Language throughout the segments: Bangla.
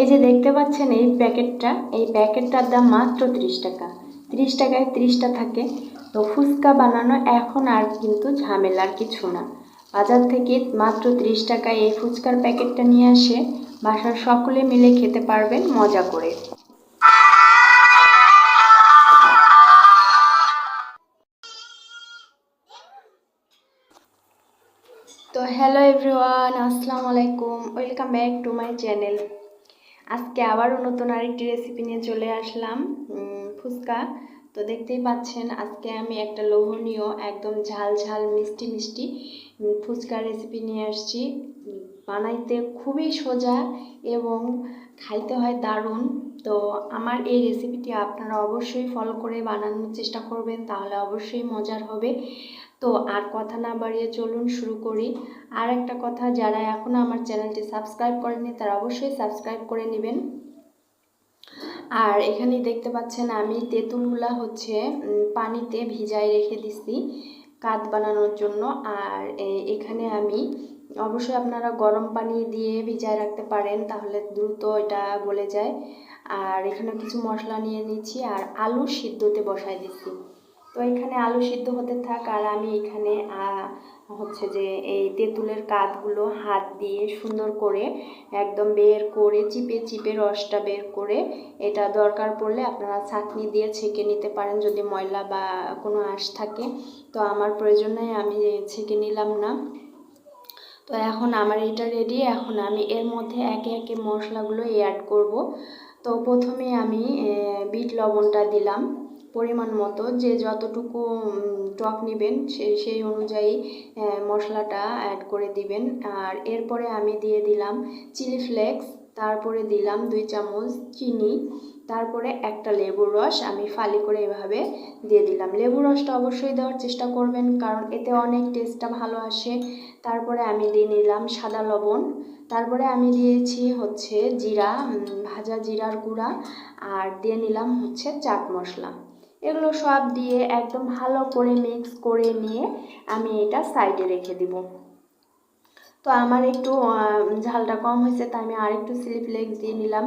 এই যে দেখতে পাচ্ছেন এই প্যাকেটটা, এই প্যাকেটটার দাম মাত্র ত্রিশ টাকা। ত্রিশ টাকায় ত্রিশটা থাকে। তো ফুচকা বানানো এখন আর কিন্তু ঝামেলার কিছু না। বাজার থেকে মাত্র ত্রিশ টাকায় এই ফুচকার প্যাকেটটা নিয়ে আসে। বাসার সকলে মিলে খেতে পারবেন, মজা করে। তো হ্যালো এভরিওয়ান, আসসালামু আলাইকুম। Welcome back to my channel. আজকে আবারও নতুন আরেকটি রেসিপি নিয়ে চলে আসলাম ফুচকা। তো দেখতেই পাচ্ছেন আজকে আমি একটা লোভনীয়, একদম ঝাল ঝাল, মিষ্টি মিষ্টি ফুচকা রেসিপি নিয়ে আসছি। বানাইতে খুবই সোজা এবং খাইতে হয় দারুণ। তো আমার এই রেসিপিটি আপনারা অবশ্যই ফলো করে বানানোর চেষ্টা করবেন, তাহলে অবশ্যই মজার হবে। তো আর কথা না বাড়িয়ে চলুন শুরু করি। আর একটা কথা, যারা এখনও আমার চ্যানেলটি সাবস্ক্রাইব করেনি তারা অবশ্যই সাবস্ক্রাইব করে নেবেন। আর এখানে দেখতে পাচ্ছেন আমি তেঁতুলগুলা হচ্ছে পানিতে ভিজায় রেখে দিছি কাত বানানোর জন্য। আর এখানে আমি অবশ্যই আপনারা গরম পানি দিয়ে ভিজায় রাখতে পারেন, তাহলে দ্রুত এটা গলে যায়। আর এখানে কিছু মশলা নিয়ে নিচ্ছি আর আলু সিদ্ধতে বসায় দিচ্ছি তো এখানে আলু সিদ্ধ হতে থাক আর আমি এখানে হচ্ছে যে এই তেঁতুলের কাঠগুলো হাত দিয়ে সুন্দর করে একদম বের করে চিপে চিপে রসটা বের করে এটা দরকার পড়লে আপনারা ছাঁকনি দিয়ে ছেঁকে নিতে পারেন যদি ময়লা বা কোনো আঁশ থাকে। তো আমার প্রয়োজনে আমি ছেঁকে নিলাম না। তো এখন আমার এটা রেডি এখন আমি এর মধ্যে একে একে মশলাগুলো অ্যাড করব। তো প্রথমে আমি বিট লবণটা দিলাম। পরিমাণ মতো, যে যতটুকু টক নেবেন সেই অনুযায়ী মশলাটা অ্যাড করে দিবেন। আর এরপরে আমি দিয়ে দিলাম চিলি ফ্লেক্স তারপরে দিলাম দুই চামচ চিনি, তারপরে একটা লেবুর রস, আমি ফালি করে এভাবে দিয়ে দিলাম। লেবুর রসটা অবশ্যই দেওয়ার চেষ্টা করবেন, কারণ এতে অনেক টেস্টটা ভালো আসে। তারপরে আমি দিয়ে নিলাম সাদা লবণ, তারপরে আমি দিয়েছি হচ্ছে জিরা ভাজা জিরার গুঁড়া, আর দিয়ে নিলাম হচ্ছে চাট মশলা। এগুলো সব দিয়ে একদম ভালো করে মিক্স করে নিয়ে আমি এটা সাইডে রেখে দিব। তো আমার একটু ঝালটা কম হয়েছে, তাই আমি আরেকটু চিলি ফ্লেক্স দিয়ে নিলাম।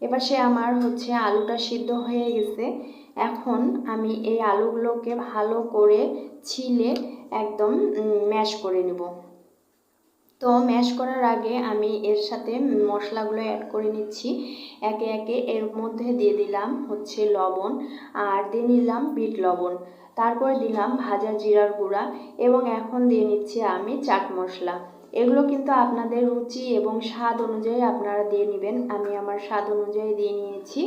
এবার সে আমার হচ্ছে আলুটা সিদ্ধ হয়ে গেছে। এখন আমি এই আলুগুলোকে ভালো করে ছিলে একদম ম্যাশ করে নেব। তো ম্যাশ করার আগে আমি এর সাথে মশলাগুলো অ্যাড করে নিচ্ছি। একে একে এর মধ্যে দিয়ে দিলাম হচ্ছে লবণ আর দিয়ে নিলাম বিট লবণ। তারপরে দিলাম ভাজা জিরার গুঁড়া এবং এখন দিয়ে নিচ্ছি আমি চাট মশলা। এগুলো কিন্তু আপনাদের রুচি এবং স্বাদ অনুযায়ী আপনারা দিয়ে নেবেন। আমি আমার স্বাদ অনুযায়ী দিয়ে নিয়েছি।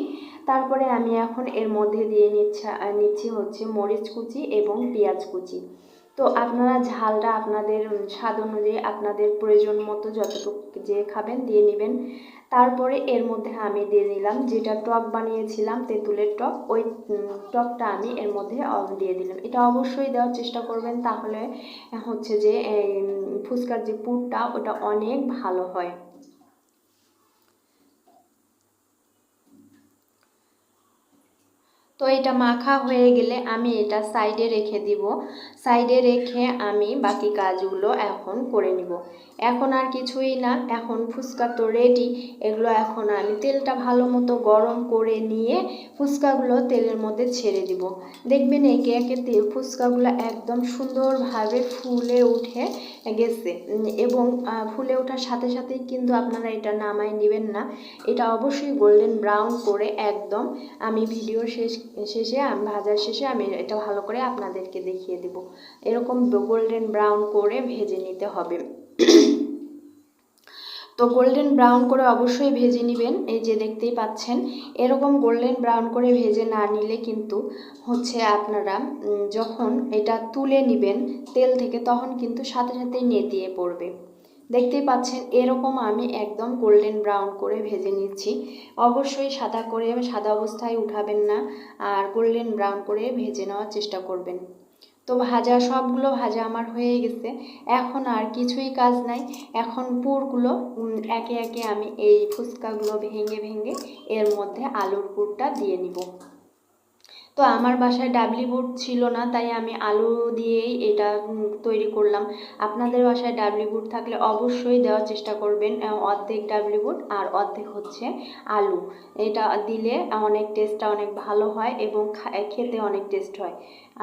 তারপরে আমি এখন এর মধ্যে দিয়ে নিচ্ছি নিচ্ছি হচ্ছে মরিচ কুচি এবং পেঁয়াজ কুচি। তো আপনারা ঝালটা আপনাদের স্বাদ অনুযায়ী আপনাদের প্রয়োজন মতো যতটুকু যে খাবেন দিয়ে নেবেন। তারপরে এর মধ্যে আমি দিয়ে দিলাম যেটা টক বানিয়েছিলাম, তেঁতুলের টক, ওই টকটা আমি এর মধ্যে দিয়ে দিলাম। এটা অবশ্যই দেওয়ার চেষ্টা করবেন তাহলে হচ্ছে যে ফুচকার যে পুরটা, ওটা অনেক ভালো হয়। তো এটা মাখা হয়ে গেলে আমি এটা সাইডে রেখে দিব। সাইডে রেখে আমি বাকি কাজগুলো এখন করে নিব। এখন আর কিছুই না, এখন ফুচকা তো রেডি এগুলো এখন আমি তেলটা ভালো মতো গরম করে নিয়ে ফুচকাগুলো তেলের মধ্যে ছেড়ে দিব। দেখবেন একে একে তেল ফুচকাগুলো একদম সুন্দরভাবে ফুলে উঠে গেছে। এবং ফুলে ওঠার সাথে সাথেই কিন্তু আপনারা এটা নামায় নেবেন না। এটা অবশ্যই গোল্ডেন ব্রাউন করে একদম আমি ভিডিও শেষ শেষে ভাজার শেষে আমি এটা ভালো করে আপনাদেরকে দেখিয়ে দেব। এরকম গোল্ডেন ব্রাউন করে ভেজে নিতে হবে। তো গোল্ডেন ব্রাউন করে অবশ্যই ভেজে নেবেন, এই যে দেখতেই পাচ্ছেন। এরকম গোল্ডেন ব্রাউন করে ভেজে না নিলে কিন্তু হচ্ছে আপনারা যখন এটা তুলে নেবেন তেল থেকে, তখন কিন্তু সাথে সাথেই নেতিয়ে পড়বে। দেখতেই পাচ্ছেন, এরকম আমি একদম গোল্ডেন ব্রাউন করে ভেজে নিচ্ছি। অবশ্যই সাদা করে, সাদা অবস্থায় উঠাবেন না, আর গোল্ডেন ব্রাউন করে ভেজে নেওয়ার চেষ্টা করবেন। তো ভাজা, সবগুলো ভাজা আমার হয়ে গেছে। এখন আর কিছুই কাজ নাই। এখন পুরগুলো একে একে আমি এই ফুচকাগুলো ভেঙে ভেঙে এর মধ্যে আলুর পুরটা দিয়ে নিব। তো আমার বাসায় ডাবলি বুট ছিল না, তাই আমি আলু দিয়েই এটা তৈরি করলাম। আপনাদের বাসায় ডাবলি বুট থাকলে অবশ্যই দেওয়ার চেষ্টা করবেন অর্ধেক ডাবলি বুট আর অর্ধেক হচ্ছে আলু। এটা দিলে অনেক টেস্টটা অনেক ভালো হয় এবং খেতে অনেক টেস্ট হয়।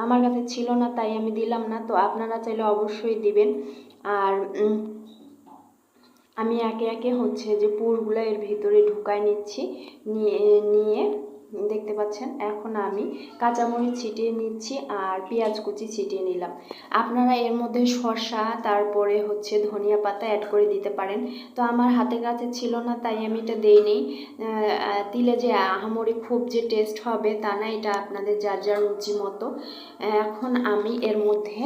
আমার কাছে ছিল না, তাই আমি দিলাম না, তো আপনারা চাইলে অবশ্যই দিবেন। আর আমি একে একে হচ্ছে যে পুরগুলো এর ভিতরে ঢুকায় নিচ্ছি, নিয়ে নিয়ে দেখতে পাচ্ছেন, এখন আমি কাঁচামরিচ ছিটিয়ে নিচ্ছি আর পেঁয়াজ কুচি ছিটিয়ে নিলাম। আপনারা এর মধ্যে শসা তারপরে হচ্ছে ধনিয়া পাতা অ্যাড করে দিতে পারেন। তো আমার হাতে কাছে ছিল না, তাই আমি এটা দেইনি। দিলে যে আহামরি খুব যে টেস্ট হবে তা না, এটা আপনাদের যার যার রুচি মতো। এখন আমি এর মধ্যে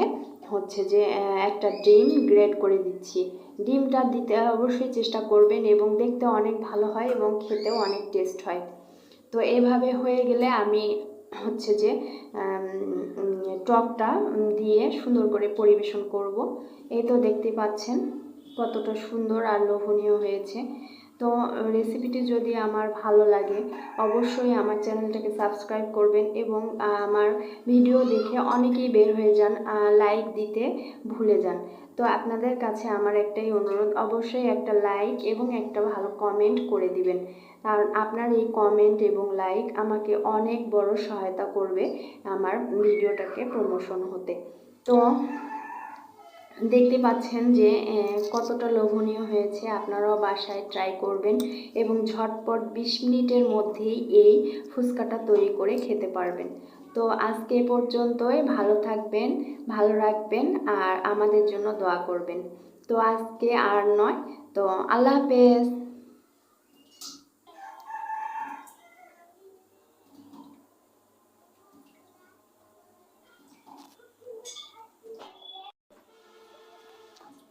হচ্ছে যে একটা ডিম গ্রেড করে দিচ্ছি। ডিমটা দিতে অবশ্যই চেষ্টা করবেন এবং দেখতে অনেক ভালো হয় এবং খেতেও অনেক টেস্ট হয়। তো এভাবে হয়ে গেলে আমি হচ্ছে যে টপটা দিয়ে সুন্দর করে পরিবেশন করব। এই তো দেখতে পাচ্ছেন কতটা সুন্দর আর লোভনীয় হয়েছে। তো রেসিপিটি যদি আমার ভালো লাগে, অবশ্যই আমার চ্যানেলটাকে সাবস্ক্রাইব করবেন এবং আমার ভিডিও দেখে অনেকেই বের হয়ে যান লাইক দিতে ভুলে যান। তো আপনাদের কাছে আমার একটাই অনুরোধ, অবশ্যই একটা লাইক এবং একটা ভালো কমেন্ট করে দিবেন। কারণ আপনার এই কমেন্ট এবং লাইক আমাকে অনেক বড় সহায়তা করবে আমার ভিডিওটাকে প্রমোশন হতে। তো দেখতে পাচ্ছেন যে কতটা লোভনীয় হয়েছে। আপনারাও বাসায় ট্রাই করবেন এবং ঝটপট বিশ মিনিটের মধ্যেই এই ফুচকাটা তৈরি করে খেতে পারবেন। তো আজকে পর্যন্তই। ভালো থাকবেন, ভালো রাখবেন আর আমাদের জন্য দোয়া করবেন। তো আজকে আর নয়। তো আল্লাহ হাফেজ।